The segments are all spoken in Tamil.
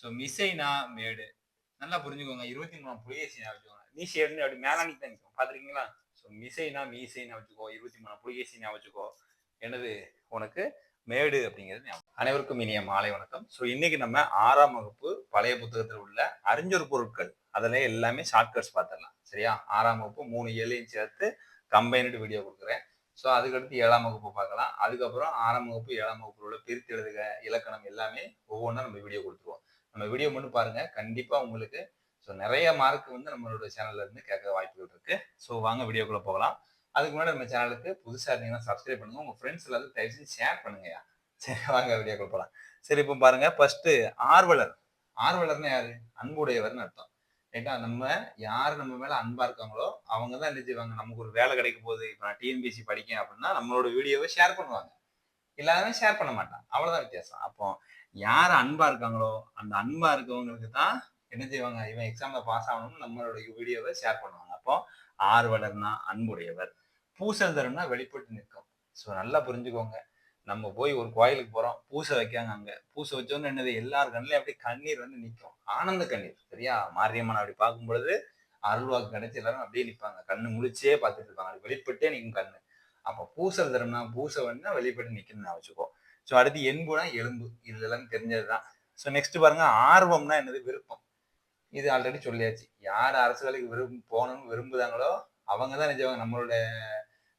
ஸோ மிசைனா மேடு நல்லா புரிஞ்சுக்கோங்க. இருபத்தி மூணாம் புலிகேசினா வச்சுக்கோங்க. மீசேடுன்னு அப்படி மேலானிக்கு தான் நிற்கும் பார்த்துருக்கீங்களா? ஸோ மிசைனா மீசைனா வச்சுக்கோ. இருபத்தி மூணாம் புலிகேசினா வச்சுக்கோ. எனது உனக்கு மேடு அப்படிங்கிறது அனைவருக்கும் இனிய மாலை வணக்கம். ஸோ இன்னைக்கு நம்ம ஆறாம் வகுப்பு பழைய புத்தகத்தில் உள்ள அறிஞர் பொருட்கள். அதில் எல்லாமே ஷார்ட்கட்ஸ் பார்த்துடலாம் சரியா? ஆறாம் வகுப்பு மூணு ஏழையும் சேர்த்து கம்பைனடு வீடியோ கொடுக்குறேன். ஸோ அதுக்கடுத்து ஏழாம் வகுப்பு பார்க்கலாம். அதுக்கப்புறம் ஆறாம் வகுப்பு ஏழாம் வகுப்புல உள்ள பிரித்து எழுதுக இலக்கணம் எல்லாமே ஒவ்வொன்றா நம்ம வீடியோ கொடுத்துருவோம். நம்ம வீடியோ மட்டும் பாருங்க. கண்டிப்பா உங்களுக்கு ஸோ நிறைய மார்க் வந்து நம்மளோட சேனல்ல இருந்து கேட்க வாய்ப்புகள் இருக்கு. ஸோ வாங்க வீடியோக்குள்ள போகலாம். அதுக்கு முன்னாடி நம்ம சேனலுக்கு புதுசாக இருந்தீங்கன்னா சப்ஸ்கிரைப் பண்ணுங்க. உங்க ஃப்ரெண்ட்ஸ் எல்லாரும் தயவு செஞ்சு ஷேர் பண்ணுங்கய்யா சரி வாங்க வீடியோக்குள்ள போகலாம். சரி இப்போ பாருங்க. ஃபர்ஸ்ட் ஆர்வலர். ஆர்வலர்னா யாரு? அன்புடையவர்னு அர்த்தம். ரைட்டா? நம்ம யார் நம்ம மேல அன்பா இருக்காங்களோ அவங்க தான் என்ன செய்வாங்க? நமக்கு ஒரு வேலை கிடைக்க போகுது. இப்போ நான் டிஎன்பிசி படிக்கேன் அப்படின்னா நம்மளோட வீடியோவை ஷேர் பண்ணுவாங்க. எல்லாருமே ஷேர் பண்ண மாட்டான். அவ்வளவுதான் வித்தியாசம். அப்போ யார் அன்பா இருக்காங்களோ அந்த அன்பா இருக்கவங்களுக்கு தான் என்ன செய்வாங்க? இவன் எக்ஸாம்ல பாஸ் ஆகணும்னு நம்மளோட வீடியோவை ஷேர் பண்ணுவாங்க. அப்போ ஆர்வலர்னா அன்புடையவர் பூசந்தரம்னா வெளிப்பட்டு நிற்கும். ஸோ நல்லா புரிஞ்சுக்கோங்க. நம்ம போய் ஒரு கோயிலுக்கு போறோம் பூசை வைக்காங்க அங்க. பூசை வச்சோன்னு என்னது? எல்லார் கண்ணிலையும் அப்படியே கண்ணீர் வந்து நிற்கும். ஆனந்த கண்ணீர் சரியா? மாரியம்மன் அப்படி பார்க்கும் பொழுது அருள்வாக்கு கிடைச்சி எல்லாரும் அப்படியே நிற்பாங்க. கண்ணு முழிச்சே பார்த்துட்டு இருப்பாங்க. வெளிப்பட்டே நிற்கும் கண்ணு. அப்போ பூசல் தரம்னா பூசை வந்து வெளிப்பட்டு நிற்கணும்னு நான் வச்சுக்கோ. ஸோ அடுத்து எண்புனா எலும்பு. இதெல்லாம் தெரிஞ்சது தான் ஸோ நெக்ஸ்ட் பாருங்க ஆர்வம்னா என்னது? விருப்பம். இது ஆல்ரெடி சொல்லியாச்சு. யார் அரசு வேலைக்கு விரும்ப போகணும்னு விரும்புதாங்களோ அவங்க தான் நினைச்சவங்க நம்மளோட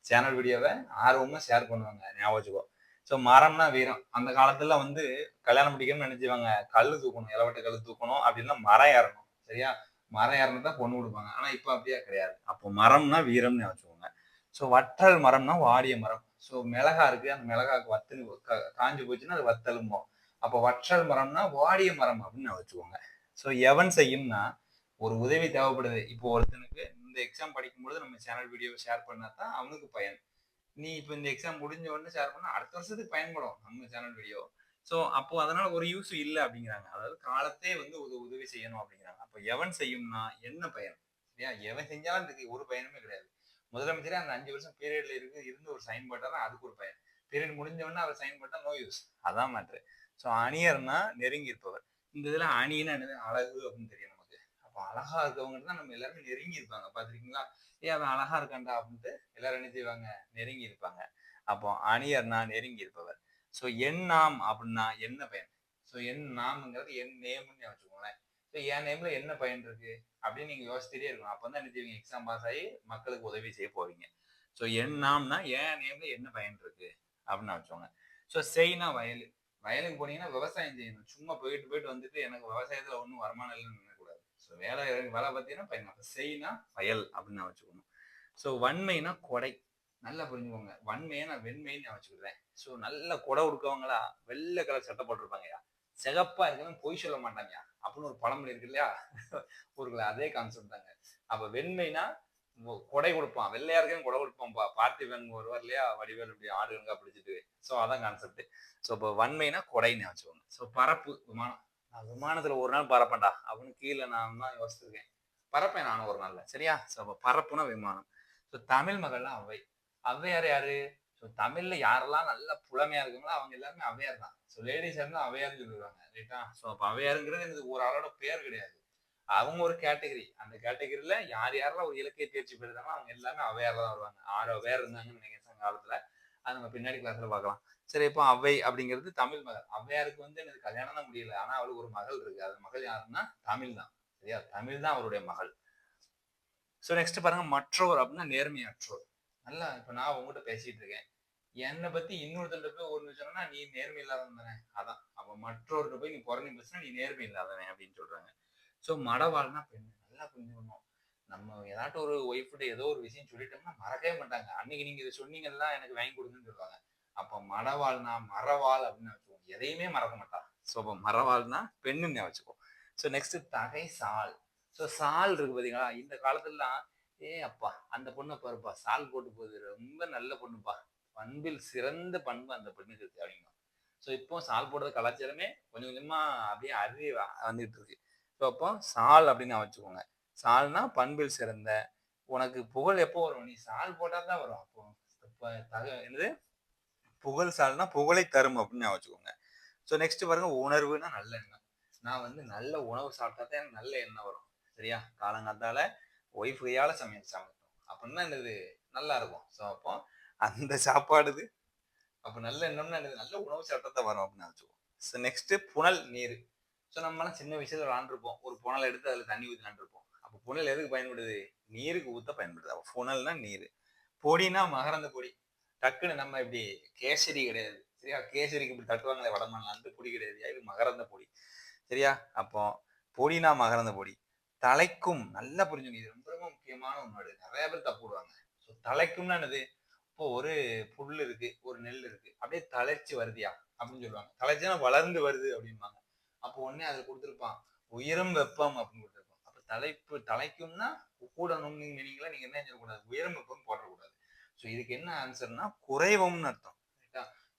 சேனல் வீடியோவை ஆர்வமாக ஷேர் பண்ணுவாங்க. ஞாபகம் ஸோ மரம்னா வீரம். அந்த காலத்துல வந்து கல்யாணம் முடிக்கணும்னு நினைச்சுவாங்க. கல் தூக்கணும் இளவட்ட கல் தூக்கணும் அப்படின்னா மரம் ஏறணும். சரியா? மரம் ஏறணும் தான் பொண்ணு கொடுப்பாங்க ஆனால் இப்போ அப்படியே கிடையாது. அப்போ மரம்னா வீரம்னு வச்சுக்கோங்க. ஸோ வற்றல் மரம்னா வாடிய மரம். ஸோ மிளகா இருக்கு. அந்த மிளகாக்கு வத்தல் காஞ்சு போச்சுன்னா அது வத்தலும்போம். அப்போ வற்றல் மரம்னா வாடிய மரம் அப்படின்னு வச்சுக்கோங்க. ஸோ எவன் செய்யும்னா ஒரு உதவி தேவைப்படுது. இப்போ ஒருத்தனுக்கு இந்த எக்ஸாம் படிக்கும்பொழுது நம்ம சேனல் வீடியோவை ஷேர் பண்ணா தான் அவனுக்கு பயன். நீ இப்போ இந்த எக்ஸாம் முடிஞ்ச உடனே ஷேர் பண்ணால் அடுத்த வருஷத்துக்கு பயன்படும் நம்ம சேனல் வீடியோ ஸோ அப்போ அதனால ஒரு யூஸ் இல்லை அப்படிங்கிறாங்க. அதாவது காலத்தே வந்து ஒரு உதவி செய்யணும் அப்படிங்கிறாங்க. அப்போ எவன் செய்யும்னா என்ன பயன்? சரியா? எவன் செஞ்சாலும் இதுக்கு ஒரு பயனுமே கிடையாது. முதலமைச்சரே அந்த அஞ்சு வருஷம் பீரியட்ல இருக்கு இருந்து ஒரு சைன் போட்டாலும் அதுக்கு ஒரு பயன். பீரியட் முடிஞ்சவொடனே அவர் சைன் போட்டா நோ யூஸ் அதான் மேட்ரு ஸோ அணியர்னா நெருங்கி இருப்பவர் இந்த இதில் அணின்னு அழகு அப்படின்னு தெரியும் நமக்கு. அப்போ அழகா இருக்கவங்க தான் நம்ம எல்லாருமே நெருங்கி இருப்பாங்க பார்த்துருக்கீங்களா? ஏன் அவன் அழகா இருக்கான்டா அப்படின்ட்டு எல்லாரும் என்ன செய்வாங்க? நெருங்கி இருப்பாங்க அப்போ அணியர்னா நெருங்கி இருப்பவர் ஸோ என் நாம் அப்படின்னா என்ன பயன்? ஸோ என் நாம்ங்கிறது என் நேம்னு வச்சுக்கோங்களேன். இப்போ என் நேம்ல என்ன பயன் இருக்கு? அப்படின்னு நீங்க யோசிச்சுட்டே இருக்கணும். அப்போ தான் என்ன செய்வீங்க? எக்ஸாம் பாஸ் ஆகி மக்களுக்கு உதவி செய்ய போவீங்க. ஸோ என் நாம்னா என் நேம்ல என்ன பயன் இருக்கு? அப்படின்னு வச்சுக்கோங்க. ஸோ செய்னா வயல். வயலுக்கு போனீங்கன்னா விவசாயம் செய்யணும். சும்மா போயிட்டு போயிட்டு வந்துட்டு எனக்கு விவசாயத்துல ஒன்றும் வருமானம் இல்லைன்னு நினைக்கக்கூடாது. ஸோ வேலை வேலை பார்த்தீங்கன்னா பயன் செய்னா வயல் அப்படின்னு நான் வச்சுக்கணும். ஸோ வன்மைனா கொடை. நல்லா புரிஞ்சுக்கோங்க. வன்மையை நான் வெண்மைன்னு நான் வச்சுக்கிறேன் ஸோ நல்ல கொடை உடுக்கவங்களா? வெள்ளை கலர் சட்டை போட்டிருப்பாங்கய்யா. சிகப்பா இருக்கணும் பொய் சொல்ல மாட்டாங்கயா அப்படின்னு ஒரு பழமொழி இருக்கு இல்லையா? ஊருக்குள்ள அதே கான்செப்ட் தாங்க. அப்ப வெண்மைனா கொடை கொடுப்பான் வெள்ளையா இருக்கேன் கொடை கொடுப்பான்பா பார்த்திபன் வருவார் இல்லையா? வடிவேல் இப்படி ஆடுங்க பிடிச்சிட்டு ஸோ அதான் கான்செப்ட் ஸோ இப்போ வன்மைனா கொடைன்னு வச்சுக்கோங்க. ஸோ பரப்பு விமானம். நான் விமானத்துல ஒரு நாள் பறப்பேன்டா. அப்படின்னு கீழே நான் தான் யோசிச்சிருக்கேன். பறப்பேன் நானும் ஒரு நாள்ல. சரியா? ஸோ அப்போ பரப்புனா விமானம். ஸோ தமிழ் மகள்லாம் அவை. அவ்வையார் யாரு? ஸோ தமிழ்ல யாரெல்லாம் நல்ல புலமையா இருக்காங்களோ அவங்க எல்லாருமே அவையார் தான். ஸோ லேடிஸ் இருந்தால் அவையார்னு சொல்லுவாங்க ரைட்டா ஸோ அப்போ அவையாருங்கிறது எனக்கு ஒரு ஆளோட பேர் கிடையாது. அவங்க ஒரு கேட்டகரி அந்த கேட்டகரியில யார் யாரெல்லாம் ஒரு இலக்கிய தேர்ச்சி பெறுதாங்களோ அவங்க எல்லாமே அவையார் தான் வருவாங்க. ஆறு அவையார் இருந்தாங்கன்னு நினைக்கிறேன் சங்க காலத்துல. அது நம்ம பின்னாடி கிளாஸ்ல பார்க்கலாம். சரி இப்போ அவை அப்படிங்கிறது தமிழ் மகள். ஔவையாருக்கு வந்து எனக்கு கல்யாணம் தான் முடியல. ஆனா அவளுக்கு ஒரு மகள் இருக்கு. அது மகள் யாருன்னா தமிழ் தான். சரியா? தமிழ் தான் அவருடைய மகள். ஸோ நெக்ஸ்ட் பாருங்க மற்றவர் அப்படின்னா நேர்மையற்றோர். நல்லா இப்போ நான் உங்ககிட்ட பேசிட்டு இருக்கேன். என்னை பத்தி இன்னொருத்தர் போய் ஒரு சொன்னா நீ நேர்மை இல்லாதவன் தானே. அதான். அப்ப மற்றவர்கிட்ட போய் நீ குறைஞ்சி பேசினா நீ நேர்மை இல்லாதவன் அப்படின்னு சொல்றாங்க. ஸோ மடவாள்னா பெண் நல்லா புரிஞ்சுக்கணும். நம்ம ஏதாட்டும் ஒரு ஒய்ஃப்ட ஏதோ ஒரு விஷயம் சொல்லிட்டோம்னா மறக்கவே மாட்டாங்க. அன்னைக்கு நீங்க இதை சொன்னீங்கன்னா எனக்கு வாங்கி கொடுங்கன்னு சொல்லுவாங்க. அப்ப மடவாள்னா மரவாள் அப்படின்னு வச்சுக்கோங்க. எதையுமே மறக்க மாட்டா. ஸோ அப்போ மரவாள்னா பெண்ணுன்னு வச்சுக்கோ. ஸோ நெக்ஸ்ட் தகை சால் ஸோ சால் இருக்கு பாத்தீங்களா? இந்த காலத்துலலாம் ஏ அப்பா அந்த பொண்ணை பாருப்பா சால் போட்டு போகுது. ரொம்ப நல்ல பொண்ணுப்பா. பண்பில் சிறந்த பண்பு அந்த பெண்ணுக்கு இருக்கு அப்படிங்க ஸோ இப்போ சால் போடுறது கலாச்சாரமே கொஞ்சம் கொஞ்சமா அப்படியே அருவி வ- வந்துட்டு இருக்கு. ஸோ அப்போ சால் அப்படின்னு நான் வச்சுக்கோங்க. சால்னா பண்பில் சிறந்த உனக்கு புகழ் எப்போ வரும்? நீ சால் போட்டால் தான் வரும். அப்போ இப்போ தக என்னது? புகழ் சால்னா புகழை தரும் அப்படின்னு நான் வச்சுக்கோங்க. ஸோ நெக்ஸ்ட் பாருங்க உணர்வுனா நல்லெண்ணம் நான் வந்து நல்ல உணவு சாப்பிட்டா தான் எனக்கு நல்ல எண்ணம் வரும். சரியா? காலங்காத்தால ஒய்ஃப் கையால் சமையல் சமைப்போம். அப்படின்னா என்னது? நல்லா இருக்கும். ஸோ அப்போ அந்த சாப்பாடு இது அப்போ நல்ல எண்ணம்னா என்னது? நல்ல உணவு சாப்பிட்டா வரும் அப்படின்னு வச்சுக்கோ ஸோ நெக்ஸ்ட்டு புனல் நீர். ஸோ நம்மலாம் சின்ன விஷயத்தில் விளாண்டுருப்போம். ஒரு புனல் எடுத்து அதில் தண்ணி ஊற்றி விளாண்டுருப்போம். அப்போ புனல் எதுக்கு பயன்படுது? நீருக்கு ஊற்ற பயன்படுது. அப்போ புனல்னா நீர். பொடினா மகரந்த பொடி. டக்குன்னு நம்ம இப்படி கேசரி கிடையாது. சரியா? கேசரிக்கு இப்படி தட்டுவாங்களே வடமாநிலம் அந்த பொடி கிடையாது. இது மகரந்த பொடி. சரியா? அப்போ பொடினா மகரந்த பொடி. தலைக்கும் நல்லா புரிஞ்சுங்க இது ரொம்ப முக்கியமான ஒன்று நிறைய பேர் தப்பு விடுவாங்க ஸோ தலைக்கும்னா என்னது? இப்போ ஒரு புல் இருக்கு ஒரு நெல் இருக்கு. அப்படியே தலைச்சு வருதியா? அப்படின்னு சொல்லுவாங்க. தலைச்சுனா வளர்ந்து வருது அப்படிம்பாங்க. அப்போ உடனே அதில் கொடுத்துருப்பான். உயரம் வெப்பம் அப்படின்னு கொடுத்துருப்பான். அப்போ தலைப்பு தலைக்கும்னா கூடணும் நீங்க நினைங்களா நீங்க என்ன செய்யக்கூடாது? உயரம் வெப்பம் போடக்கூடாது. ஸோ இதுக்கு என்ன ஆன்சர்னா குறைவும்னு அர்த்தம்.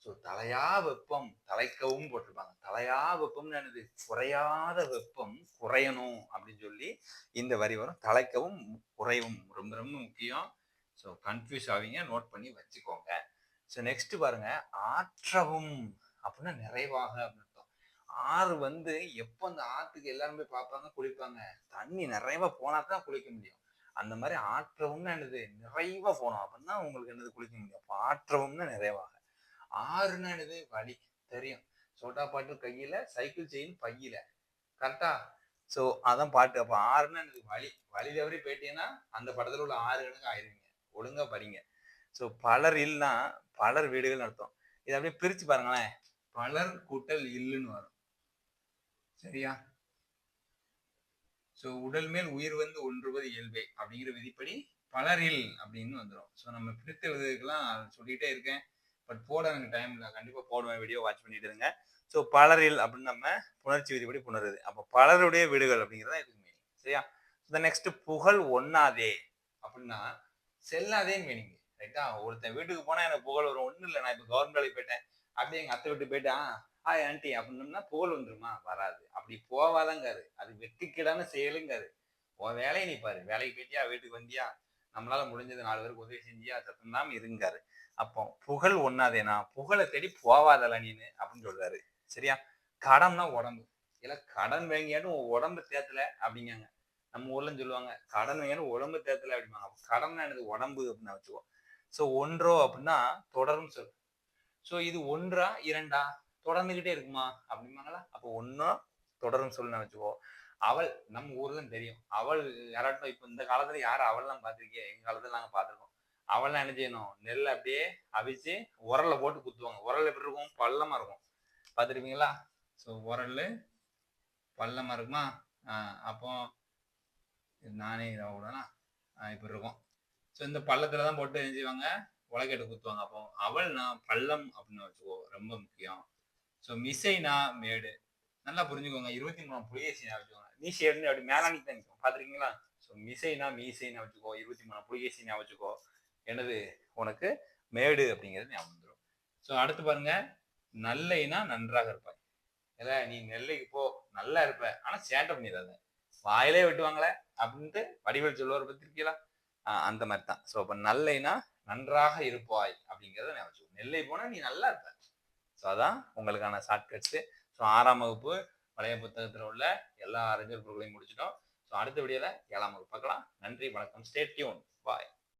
ஸோ தலையா வெப்பம் தலைக்கவும் போட்டிருப்பாங்க. தலையா வெப்பம்னு என்னது? குறையாத வெப்பம் குறையணும் அப்படின்னு சொல்லி இந்த வரி வரும். தலைக்கவும் குறைவும் ரொம்ப ரொம்ப முக்கியம். ஸோ கன்ஃபியூஸ் ஆவீங்க நோட் பண்ணி வச்சுக்கோங்க. ஸோ நெக்ஸ்ட் பாருங்க. ஆற்றவும் அப்படின்னா நிறைவாக அப்படின்னு ஆறு வந்து எப்போ அந்த ஆற்றுக்கு எல்லாரும் போய் பார்ப்பாங்க குளிப்பாங்க? தண்ணி நிறைவா போனா தான் குளிக்க முடியும். அந்த மாதிரி ஆற்றவும்னா என்னது? நிறைவா போகணும். அப்படின்னா உங்களுக்கு என்னது குளிக்க முடியும். அப்போ ஆற்றவும்னா நிறைவாக. ஆறுனா என்னது? வலி. தெரியும். சோட்டா பாட்டு கையில சைக்கிள் செயின் பையில. கரெக்டா ஸோ அதான் பாட்டு. அப்போ ஆறுனா எனக்கு வழி வழி தவறி போயிட்டீங்கன்னா அந்த படத்தில் உள்ள ஆறு கணக்கு ஆயிருவீங்க. ஒழுங்காக படிங்க. ஸோ பலர் இல்லைனா பலர் வீடுகள் அர்த்தம். இதை அப்படியே பிரித்து பாருங்களேன். பலர் கூட்டல் இல்லுன்னு வரும். சரியா? ஸோ உடல் மேல் உயிர் வந்து ஒன்றுவது இயல்பே அப்படிங்கிற விதிப்படி பலரில் அப்படின்னு வந்துடும் ஸோ நம்ம பிரித்து எழுதுறதுக்கெல்லாம் சொல்லிகிட்டே இருக்கேன். பட் போட எனக்கு டைம் இல்லை. கண்டிப்பாக போடுவேன். வீடியோ வாட்ச் பண்ணிட்டு இருங்க. ஸோ பலரில் அப்படின்னு நம்ம புணர்ச்சி விதிப்படி புணருது. அப்போ பலருடைய வீடுகள் அப்படிங்கிறதா இதுக்கு மீனிங் சரியா? இந்த நெக்ஸ்ட் புகழ் ஒன்னாதே அப்படின்னா செல்லாதேன்னு மீனிங் ரைட்டா ஒருத்தன் வீட்டுக்கு போனால் எனக்கு புகழ் வரும். ஒன்றும் இல்லை. நான் இப்போ கவர்மெண்ட் வேலைக்கு போயிட்டேன். அப்படியே எங்கள் அத்தை விட்டு போயிட்டான் ஆ ஆண்டி அப்படின்னம்னா புகழ் வந்துருமா? வராது. அப்படி போவாதங்காரு. அது வெட்டிக்கிடான செயலுங்காரு உன் வேலையை நீ பாரு. வேலைக்கு போயிட்டியா? வீட்டுக்கு வந்தியா? நம்மளால முடிஞ்சது நாலு பேருக்கு உதவி செஞ்சியா? சத்தம் தான் இருங்காரு. அப்போ புகழ் ஒன்னாதேனா புகழை தேடி போவாதல நீனு அப்படின்னு சொல்றாரு. சரியா? கடம்னா உடம்பு. இல்ல கடன் வாங்கியாட்டும் உடம்பு தேத்துல அப்படிங்காங்க. நம்ம ஊர்ல சொல்லுவாங்க கடன் வாங்கியாலும் உடம்பு தேத்துல அப்படிம்பாங்க. அப்ப கடன் எனக்கு உடம்பு அப்படின்னு வச்சுக்கோ ஸோ ஒன்றோ அப்படின்னா தொடரும் சொல். ஸோ இது ஒன்றா இரண்டா? தொடர்ந்துகிட்டே இருக்குமா? அப்படிம்பாங்களா? அப்போ ஒன்றா தொடரும் சொல்லுன்னு வச்சுக்கோ அவள் நம்ம ஊர்ல தெரியும். அவள் யாராட்டும் இப்போ இந்த காலத்துல யார் அவள்லாம் பார்த்திருக்கே எங்க காலத்துல நாங்க பார்த்துருக்கோம். அவெல்லாம் என்ன செய்யணும்? நெல் அப்படியே அவிச்சு உரல்ல போட்டு குத்துவாங்க. உரல் எப்படி இருக்கும்? பள்ளமா இருக்கும். பார்த்துருப்பீங்களா? ஸோ உரல் பள்ளமா இருக்குமா? அப்போ நானே இதாக விடனா இப்படி இருக்கும். ஸோ இந்த பள்ளத்துல தான் போட்டு என்ன செய்வாங்க? உலகெட்டு குத்துவாங்க. அப்போ அவள்னா பள்ளம் அப்படின்னு வச்சுக்கோ ரொம்ப முக்கியம். ஸோ மிசைனா மேடு. நல்லா புரிஞ்சுக்கோங்க. இருபத்தி மூணு புலிகேசி வச்சுக்கோங்க. மீசை அப்படி மேலாண்டி தான் நிற்கும் பார்த்துருக்கீங்களா? ஸோ மிசைனா மீசைனா வச்சுக்கோ இருபத்தி மூணு புலிகேசி ஞாபகம் வச்சுக்கோ. எனது உனக்கு மேடு அப்படிங்கிறது ஞாபகம் வந்துடும் ஸோ அடுத்து பாருங்க. நல்லைனா நன்றாக இருப்பாய் இல்ல நீ நெல்லைக்கு போ நல்லா இருப்ப. ஆனா சேட்டை பண்ணிடாத. வாயிலே வெட்டுவாங்களே அப்படின்ட்டு வடிவேல் சொல்லுவார் பத்திருக்கீங்களா அந்த மாதிரி தான் ஸோ இப்போ நல்லைனா நன்றாக இருப்பாய் அப்படிங்கிறத நினைச்சு நெல்லை போனால் நீ நல்லா இருப்ப. ஸோ அதான் உங்களுக்கான ஷார்ட்கட்ஸு ஸோ ஆறாம் வகுப்பு பழைய புத்தகத்தில் உள்ள எல்லா அறிஞர் பொருட்களையும் முடிச்சிட்டோம். ஸோ அடுத்த வீடியோவில் ஏழாம் வகுப்பு பார்க்கலாம். நன்றி வணக்கம். ஸ்டே டியூன் பாய்